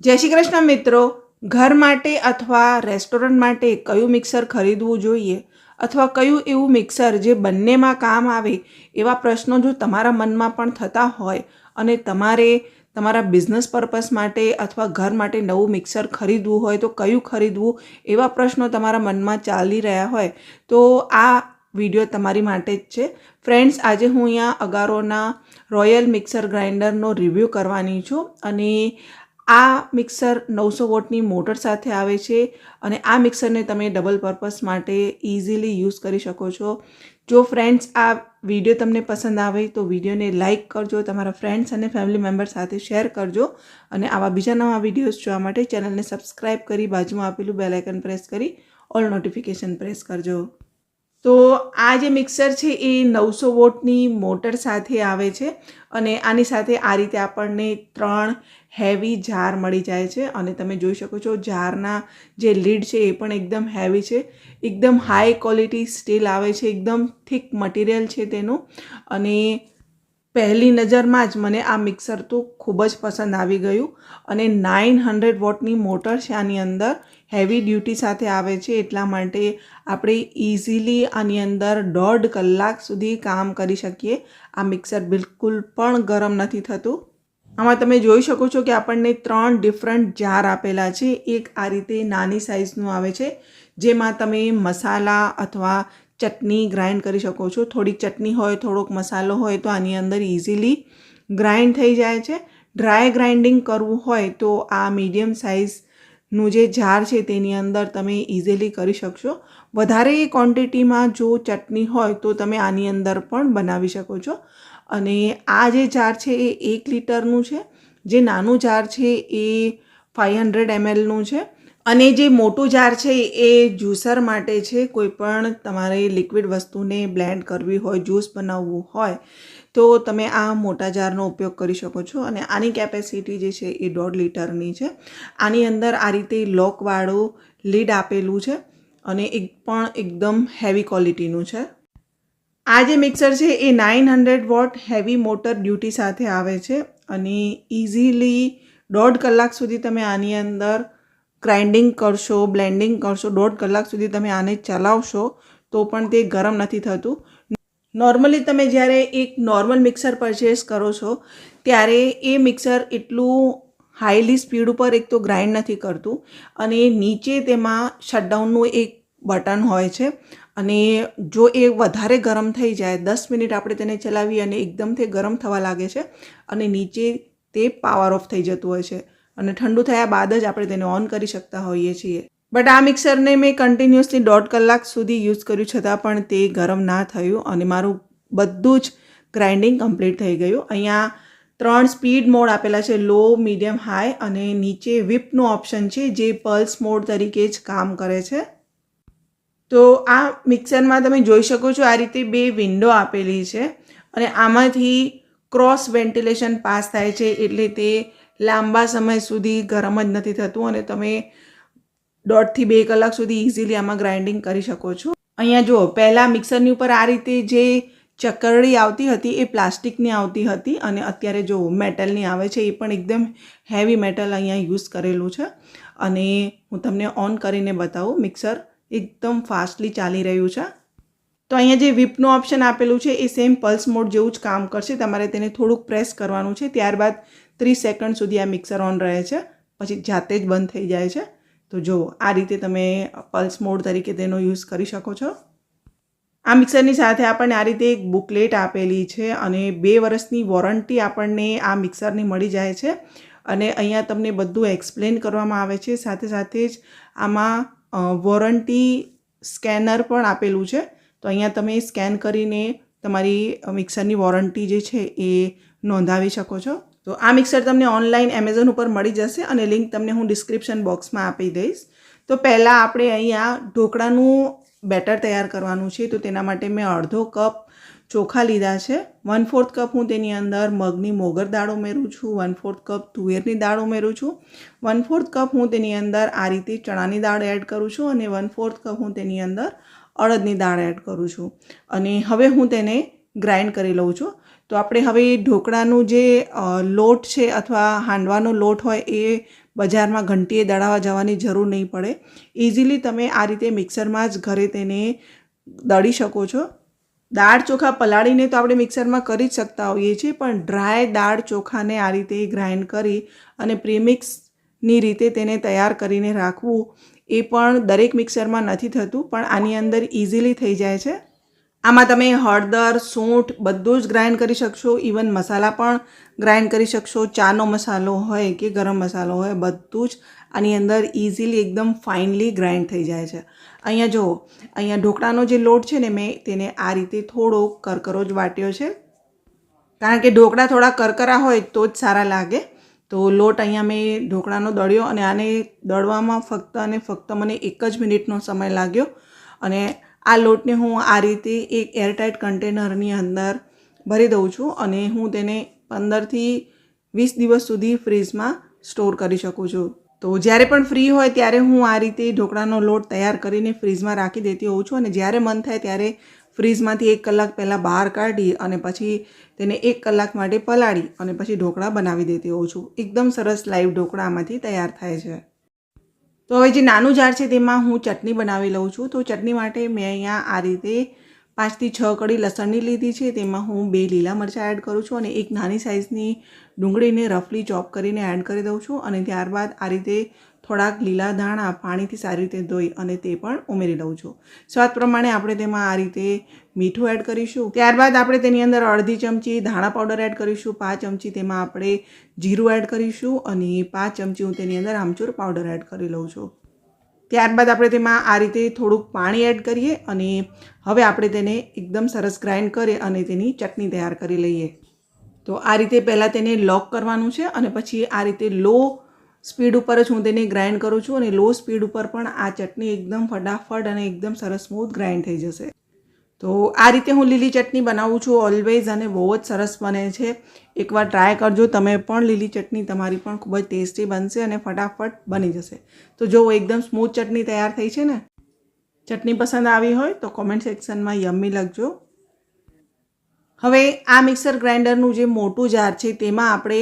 જય શ્રી કૃષ્ણ મિત્રો. ઘર માટે અથવા રેસ્ટોરન્ટ માટે કયું મિક્સર ખરીદવું જોઈએ અથવા કયું એવું મિક્સર જે બંનેમાં કામ આવે એવા પ્રશ્નો જો તમારા મનમાં પણ થતા હોય અને તમારે તમારા બિઝનેસ પર્પસ માટે અથવા ઘર માટે નવું મિક્સર ખરીદવું હોય તો કયું ખરીદવું એવા પ્રશ્નો તમારા મનમાં ચાલી રહ્યા હોય તો આ વીડિયો તમારી માટે જ છે. ફ્રેન્ડ્સ, આજે હું અહીંયા અગારોના રોયલ મિક્સર ગ્રાઇન્ડરનો રિવ્યૂ કરવાની છું અને આ મિક્સર નવસો વોટની મોટર સાથે આવે છે અને આ મિક્સરને તમે ડબલ પર્પસ માટે ઇઝીલી યુઝ કરી શકો છો. જો ફ્રેન્ડ્સ, આ વીડિયો તમને પસંદ આવે તો વિડીયોને લાઇક કરજો, તમારા ફ્રેન્ડ્સ અને ફેમિલી મેમ્બર સાથે શેર કરજો અને આવા બીજા નવા વિડીયોઝ જોવા માટે ચેનલને સબસ્ક્રાઇબ કરી બાજુમાં આપેલું બેલાઇકન પ્રેસ કરી ઓલ નોટિફિકેશન પ્રેસ કરજો. તો આ જે મિક્સર છે એ નવસો વોટની મોટર સાથે આવે છે અને આની સાથે આ રીતે આપણને ત્રણ હેવી જાર મળી જાય છે અને તમે જોઈ શકો છો જારના જે લીડ છે એ પણ એકદમ હેવી છે. એકદમ હાઈ ક્વોલિટી સ્ટીલ આવે છે. એકદમ થિક મટીરિયલ છે તેનું અને પહેલી નજરમાં જ મને આ મિક્સર તો ખૂબ જ પસંદ આવી ગયું અને નાઇન હંડ્રેડ વોટની મોટર છે આની અંદર હેવી ડ્યુટી સાથે આવે છે એટલા માટે આપણે ઇઝીલી આની અંદર દોઢ કલાક સુધી કામ કરી શકીએ. આ મિક્સર બિલકુલ પણ ગરમ નથી થતું. આમાં તમે જોઈ શકો છો કે આપણને ત્રણ ડિફરન્ટ જાર આપેલા છે. એક આ રીતે નાની સાઇઝનું આવે છે, જેમાં તમે મસાલા અથવા ચટણી ગ્રાઇન્ડ કરી શકો છો. થોડીક ચટણી હોય, થોડોક મસાલો હોય તો આની અંદર ઇઝીલી ગ્રાઇન્ડ થઈ જાય છે. ડ્રાય ગ્રાઇન્ડિંગ કરવું હોય તો આ મીડિયમ સાઇઝનું જે જાર છે તેની અંદર તમે ઇઝીલી કરી શકશો. વધારે ક્વોન્ટિટીમાં જો ચટણી હોય તો તમે આની અંદર પણ બનાવી શકો છો. અને આ જે જાર છે એ એક લીટરનું છે. જે નાનું જાર છે એ ફાઇવ હંડ્રેડ એમએલનું છે. અને જે મોટું જાર છે એ જ્યુસર માટે છે, કોઈ પણ તમારે લિક્વિડ વસ્તુને બ્લેન્ડ કરવી હોય, જ્યુસ બનાવવું હોય, તો તમે આ મોટા જારનો ઉપયોગ કરી શકો છો. અને આની કેપેસિટી જે છે એ દોઢ લીટરની છે. આની અંદર આ રીતે લોકવાળું લીડ આપેલું છે અને એક પણ એકદમ હેવી ક્વોલિટીનું છે. આ જે મિક્સર છે એ nine hundred watt heavy motor duty સાથે આવે છે અને ઇઝીલી દોઢ કલાક સુધી તમે આની અંદર ગ્રાઇન્ડિંગ કરશો, બ્લેન્ડિંગ કરશો, દોઢ કલાક સુધી તમે આને ચલાવશો, તો પણ તે ગરમ નથી થતું. નોર્મલી તમે જ્યારે એક નોર્મલ મિક્સર પરચેસ કરો છો, ત્યારે એ મિક્સર એટલું હાઈલી સ્પીડ ઉપર એક તો ગ્રાઇન્ડ નથી કરતું, અને નીચે તેમાં શટડાઉનનું એક બટન હોય છે, અને જો એ વધારે ગરમ થઈ જાય, દસ મિનિટ આપણે તેને ચલાવીએ અને એકદમ તે ગરમ થવા લાગે છે, અને નીચે તે પાવર ઓફ થઈ જતું હોય છે. અને ઠંડુ થયા બાદ જ આપણે તેને ઓન કરી શકતા હોઈએ છીએ. બટ આ મિક્સરને મેં કન્ટિન્યુઅસલી દોઢ કલાક સુધી યુઝ કર્યું, છતાં પણ તે ગરમ ના થયું અને મારું બધું જ ગ્રાઇન્ડિંગ કમ્પ્લીટ થઈ ગયું. અહીંયા ત્રણ સ્પીડ મોડ આપેલા છે લો મીડિયમ હાઈ અને નીચે વિપનું ઓપ્શન છે, જે પલ્સ મોડ તરીકે જ કામ કરે છે. તો આ મિક્સરમાં તમે જોઈ શકો છો, આ રીતે બે વિન્ડો આપેલી છે અને આમાંથી ક્રોસ વેન્ટિલેશન પાસ થાય છે એટલે તે લાંબા સમય સુધી ગરમ જ નથી થતું અને તમે દોઢથી બે કલાક સુધી ઇઝીલી આમાં ગ્રાઇન્ડિંગ કરી શકો છો. અહીંયા જુઓ, પહેલાં મિક્સરની ઉપર આ રીતે જે ચકરડી આવતી હતી એ પ્લાસ્ટિકની આવતી હતી અને અત્યારે જો મેટલની આવે છે, એ પણ એકદમ હેવી મેટલ અહીંયા યુઝ કરેલું છે. અને હું તમને ઓન કરીને બતાવું મિક્સર એકદમ ફાસ્ટલી ચાલી રહ્યું છે. તો અહીંયા જે વિપનું ઓપ્શન આપેલું છે, એ સેમ પલ્સ મોડ જેવું જ કામ કરશે. તમારે તેને થોડુંક પ્રેસ કરવાનું છે. ત્યારબાદ ત્રીસ સેકન્ડ સુધી આ મિક્સર ઓન રહે છે, પછી જાતે જ બંધ થઈ જાય છે. તો જુઓ આ રીતે તમે પલ્સ મોડ તરીકે તેનો યુઝ કરી શકો છો. આ મિક્સરની સાથે આપણને આ રીતે એક બુકલેટ આપેલી છે અને બે વર્ષની વોરંટી આપણને આ મિક્સરની મળી જાય છે. અને અહીંયા તમને બધું એક્સપ્લેન કરવામાં આવે છે. સાથે સાથે જ આમાં વોરંટી સ્કેનર પણ આપેલું છે. તો અહીંયા તમે સ્કેન કરીને તમારી મિક્સરની વોરંટી જે છે એ નોંધાવી શકો છો. તો આ મિક્સર તમને ઓનલાઈન એમેઝોન ઉપર મળી જશે અને લિંક તમને હું ડિસ્ક્રિપ્શન બોક્સમાં આપી દઈશ. તો પહેલાં આપણે અહીંયા ઢોકળાનું બેટર તૈયાર કરવાનું છે. તો તેના માટે મેં અડધો કપ ચોખા લીધા છે. વન ફોર્થ કપ હું તેની અંદર મગની મોગર દાળ ઉમેરું છું. વન ફોર્થ કપ તુવેરની દાળ ઉમેરું છું. વન ફોર્થ કપ હું તેની અંદર આ રીતે ચણાની દાળ એડ કરું છું અને વન ફોર્થ કપ હું તેની અંદર અડદની દાળ એડ કરું છું. અને હવે હું તેને ગ્રાઇન્ડ કરી લઉં છું. તો આપણે હવે ઢોકળાનું જે લોટ છે અથવા હાંડવાનો લોટ હોય એ બજારમાં ઘંટીએ દળાવા જવાની જરૂર નહીં પડે. ઇઝીલી તમે આ રીતે મિક્સરમાં જ ઘરે તેને દળી શકો છો. દાળ ચોખા પલાળીને તો આપણે મિક્સરમાં કરી જ શકતા હોઈએ છીએ, પણ ડ્રાય દાળ ચોખાને આ રીતે ગ્રાઇન્ડ કરી અને પ્રીમિક્સની રીતે તેને તૈયાર કરીને રાખવું એ પણ દરેક મિક્સરમાં નથી થતું, પણ આની અંદર ઇઝીલી થઈ જાય છે. આમાં તમે હળદર, સૂંઠ બધું જ ગ્રાઇન્ડ કરી શકશો. ઇવન મસાલા પણ ગ્રાઇન્ડ કરી શકશો. ચાનો મસાલો હોય કે ગરમ મસાલો હોય, બધું જ આની અંદર ઇઝીલી એકદમ ફાઇનલી ગ્રાઇન્ડ થઈ જાય છે. અહીંયા જુઓ, અહીંયા ઢોકળાનો જે લોટ છે ને, મેં તેને આ રીતે થોડો કરકરો જ વાટ્યો છે. કારણ કે ઢોકળા થોડા કરકરા હોય તો જ સારા લાગે. તો લોટ અહીંયા મેં ઢોકળાનો દળ્યો અને આને દળવામાં ફક્ત અને ફક્ત મને એક જ મિનિટનો સમય લાગ્યો. અને આ લોટને હું આ રીતે એક એરટાઇટ કન્ટેનરની અંદર ભરી દઉં છું અને હું તેને પંદરથી વીસ દિવસ સુધી ફ્રીજમાં સ્ટોર કરી શકું છું. તો જ્યારે પણ ફ્રી હોય ત્યારે હું આ રીતે ઢોકળાનો લોટ તૈયાર કરીને ફ્રીજમાં રાખી દેતી હોઉં છું અને જ્યારે મન થાય ત્યારે ફ્રીજમાંથી એક કલાક પહેલાં બહાર કાઢી અને પછી તેને એક કલાક માટે પલાળી અને પછી ઢોકળા બનાવી દેતી હોઉં છું. એકદમ સરસ લાઈવ ઢોકળા આમાંથી તૈયાર થાય છે. તો હવે જે નાનું જાર છે તેમાં હું ચટણી બનાવી લઉં છું. તો ચટણી માટે મેં અહીંયા આ રીતે પાંચથી છ કડી લસણની લીધી છે. તેમાં હું બે લીલા મરચાં એડ કરું છું અને એક નાની સાઇઝની ડુંગળીને રફલી ચોપ કરીને એડ કરી દઉં છું અને ત્યારબાદ આ રીતે થોડાક લીલા ધાણા પાણીથી સારી રીતે ધોઈ અને તે પણ ઉમેરી લઉં છું. સ્વાદ પ્રમાણે આપણે તેમાં આ રીતે મીઠું એડ કરીશું. ત્યારબાદ આપણે તેની અંદર અડધી ચમચી ધાણા પાવડર એડ કરીશું. પાંચ ચમચી તેમાં આપણે જીરું એડ કરીશું અને પાંચ ચમચી હું તેની અંદર આમચૂર પાવડર એડ કરી લઉં છું. ત્યારબાદ આપણે તેમાં આ રીતે થોડુંક પાણી એડ કરીએ અને હવે આપણે તેને એકદમ સરસ ગ્રાઇન્ડ કરી અને તેની ચટણી તૈયાર કરી લઈએ. તો આ રીતે પહેલાં તેને લોક કરવાનું છે અને પછી આ રીતે લો સ્પીડ ઉપર જ હું તેને ગ્રાઇન્ડ કરું છું અને લો સ્પીડ ઉપર પણ આ ચટણી એકદમ ફટાફટ અને એકદમ સરસ સ્મૂથ ગ્રાઇન્ડ થઈ જશે. તો આ રીતે હું લીલી ચટણી બનાવું છું ઓલવેઝ અને બહુ જ સરસ બને છે. એકવાર ટ્રાય કરજો, તમે પણ લીલી ચટણી તમારી પણ ખૂબ જ ટેસ્ટી બનશે અને ફટાફટ બની જશે. તો જો એકદમ સ્મૂથ ચટણી તૈયાર થઈ છે ને, ચટણી પસંદ આવી હોય તો કોમેન્ટ સેક્શનમાં યમ્મી લખજો. હવે આ મિક્સર ગ્રાઇન્ડરનું જે મોટું જાર છે તેમાં આપણે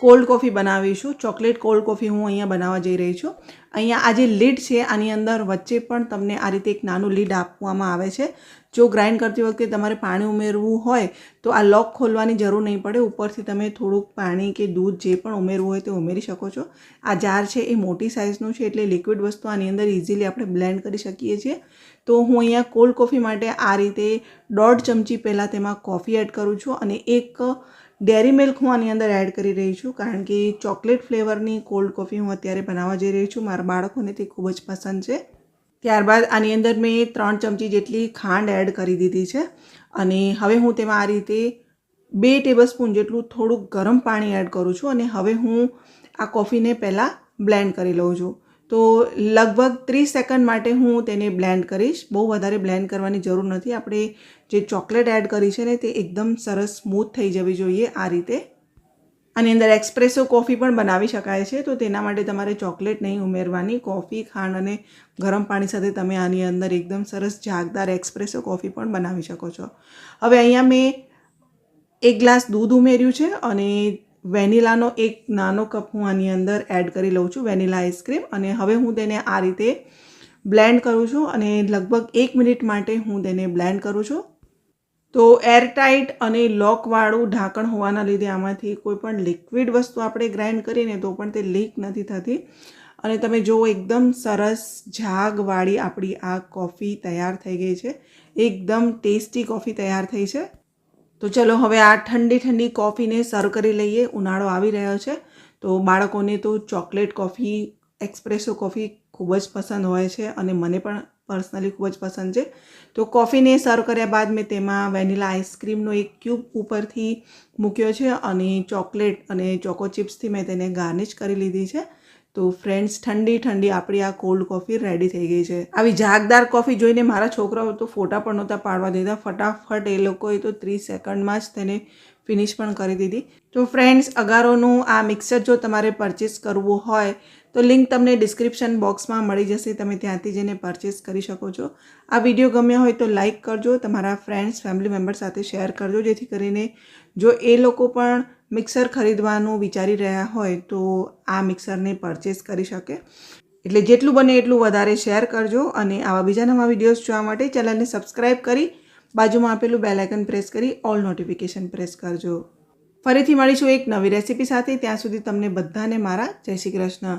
કોલ્ડ કોફી બનાવીશું. ચોકલેટ કોલ્ડ કોફી હું અહીંયા બનાવવા જઈ રહી છું. અહીંયા આ જે લીડ છે, આની અંદર વચ્ચે પણ તમને આ રીતે એક નાનું લીડ આપવામાં આવે છે. જો ગ્રાઇન્ડ કરતી વખતે તમારે પાણી ઉમેરવું હોય, તો આ લોક ખોલવાની જરૂર નહીં પડે. ઉપરથી તમે થોડુંક પાણી કે દૂધ જે પણ ઉમેરવું હોય તે ઉમેરી શકો છો. આ જાર છે એ મોટી સાઇઝનું છે, એટલે લિક્વિડ વસ્તુ આની અંદર ઇઝીલી આપણે બ્લેન્ડ કરી શકીએ છીએ. તો હું અહીંયા કોલ્ડ કોફી માટે આ રીતે દોઢ ચમચી પહેલાં તેમાં કોફી એડ કરું છું અને એક ડેરી મિલ્ક હું આની અંદર એડ કરી રહી છું, કારણ કે ચોકલેટ ફ્લેવરની કોલ્ડ કોફી હું અત્યારે બનાવવા જઈ રહી છું. મારા બાળકોને તે ખૂબ જ પસંદ છે. ત્યારબાદ આની અંદર મેં ત્રણ ચમચી જેટલી ખાંડ એડ કરી દીધી છે અને હવે હું તેમાં આ રીતે બે ટેબલસ્પૂન જેટલું થોડુંક ગરમ પાણી એડ કરું છું અને હવે હું આ કોફીને પહેલાં બ્લેન્ડ કરી લઉં છું. તો લગભગ ત્રીસ સેકન્ડ માટે હું તેને બ્લેન્ડ કરીશ. બહુ વધારે બ્લેન્ડ કરવાની જરૂર નથી. આપણે જે ચોકલેટ એડ કરી છે ને, તે એકદમ સરસ સ્મૂથ થઈ જવી જોઈએ આ રીતે. આની અંદર એક્સપ્રેસો કોફી પણ બનાવી શકાય છે. તો તેના માટે તમારે ચોકલેટ નહીં ઉમેરવાની. કોફી, ખાંડ અને ગરમ પાણી સાથે તમે આની અંદર એકદમ સરસ જાગદાર એક્સપ્રેસો કોફી પણ બનાવી શકો છો. હવે અહીંયા મેં એક ગ્લાસ દૂધ ઉમેર્યું છે અને વેનીલાનો એક નાનો કપ હું આની અંદર એડ કરી લઉં છું, વેનીલા આઈસ્ક્રીમ અને હવે હું તેને આ રીતે બ્લેન્ડ કરું છું અને લગભગ એક મિનિટ માટે હું તેને બ્લેન્ડ કરું છું. તો એરટાઇટ અને લોકવાળું ઢાંકણ હોવાના લીધે આમાંથી કોઈ પણ લિક્વિડ વસ્તુ આપણે ગ્રાઇન્ડ કરીને તો પણ તે લીક નથી થતી. અને તમે જુઓ એકદમ સરસ ઝાગવાળી આપણી આ કોફી તૈયાર થઈ ગઈ છે. એકદમ ટેસ્ટી કોફી તૈયાર થઈ છે. તો ચલો હવે આ ઠંડી ઠંડી કોફીને સર્વ કરી લઈએ. ઉનાળો આવી રહ્યો છે. તો બાળકોને તો ચોકલેટ કોફી, એક્સપ્રેસો કોફી ખૂબ જ પસંદ હોય છે અને મને પણ પર્સનલી ખૂબ જ પસંદ છે. તો કોફીને સર્વ કર્યા બાદ મેં તેમાં વેનીલા આઈસ્ક્રીમનો એક ક્યુબ ઉપરથી મૂક્યો છે અને ચોકલેટ અને ચોકો ચિપ્સથી મેં તેને ગાર્નિશ કરી લીધી છે. તો ફ્રેન્ડ્સ ઠંડી ઠંડી, આપણી આ કોલ્ડ કોફી રેડી થઈ ગઈ છે. આવી જાગદાર કોફી જોઈને મારા છોકરાઓ તો ફોટા પણ નહોતા પાડવા દીધા ફટાફટ એ લોકોએ તો ત્રીસ સેકન્ડમાં જ તેને ફિનિશ પણ કરી દીધી. તો ફ્રેન્ડ્સ અગારોનું આ મિક્સર જો તમારે પરચેસ કરવું હોય, તો લિંક તમને ડિસ્ક્રિપ્શન બોક્સમાં મળી જશે. તમે ત્યાંથી જઈને પરચેસ કરી શકો છો. આ વીડિયો ગમ્યો હોય તો લાઇક કરજો. તમારા ફ્રેન્ડ્સ ફેમિલી મેમ્બર સાથે શેર કરજો. જેથી કરીને જો એ લોકો પણ મિક્સર ખરીદવાનું વિચારી રહ્યા હોય તો આ મિક્સરને પરચેસ કરી શકે. એટલે જેટલું બને એટલું વધારે શેર કરજો અને આવા બીજા નવા વિડીયોઝ જોવા માટે ચેનલને સબસ્ક્રાઈબ કરી બાજુમાં આપેલું બેલાઇકન પ્રેસ કરી ઓલ નોટિફિકેશન પ્રેસ કરજો. ફરીથી મળીશું એક નવી રેસીપી સાથે. ત્યાં સુધી તમને બધાને મારા જય શ્રી કૃષ્ણ.